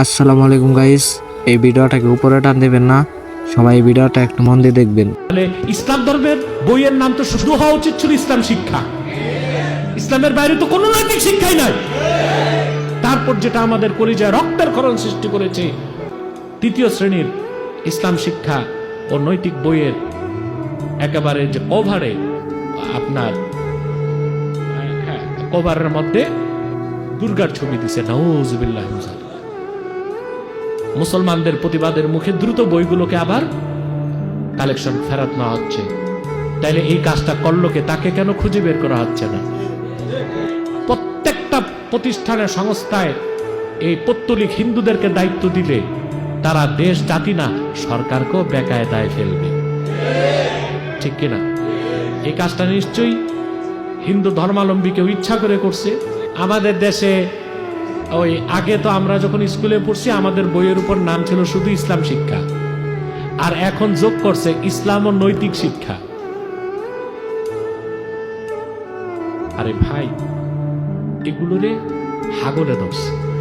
আসসালামু আলাইকুম গাইস এই ভিডিওটাকে উপরে টান দেবেন না। সবাই এই ভিডিওটা একটু মন দিয়ে দেখবেন। তাহলে ইসলাম ধর্মের বইয়ের নাম তো শুধু হওয়া উচিত ছিল ইসলাম শিক্ষা। ইসলামের বাইরে তো কোনো নৈতিক শিক্ষাই নাই। তারপর যেটা আমাদের কলিজায় রক্তের ক্ষরণ সৃষ্টি করেছে, তৃতীয় শ্রেণির ইসলাম শিক্ষা ও নৈতিক বইয়ের একেবারে যে কভারে আপনার হ্যাঁ কভারের মধ্যে দুর্গার ছবি দিছে নাউজুবিল্লাহ। মুসলমানদের প্রতিবাদের মুখে দ্রুত বইগুলোকে আবার কালেকশন ফেরত নেওয়া হচ্ছে। তাইলে এই কাজটা করল কে? তাকে কেন খুঁজে বের করা হচ্ছে না? প্রত্যেকটা প্রতিষ্ঠানের সংস্থায় এই পত্তলিক হিন্দুদেরকে দায়িত্ব দিলে তারা দেশ, জাতি না, সরকারকেও বেকায় দায় ফেলবে। ঠিক কিনা? এই কাজটা নিশ্চয়ই হিন্দু ধর্মাবলম্বী কেউ ইচ্ছা করে করছে। আমাদের দেশে ওই আগে তো আমরা যখন স্কুলে পড়ছি, আমাদের বইয়ের উপর নাম ছিল শুধু ইসলাম শিক্ষা। আর এখন যোগ করছে ইসলাম ও নৈতিক শিক্ষা। আরে ভাই এগুলোরে হাগলে ধরছে।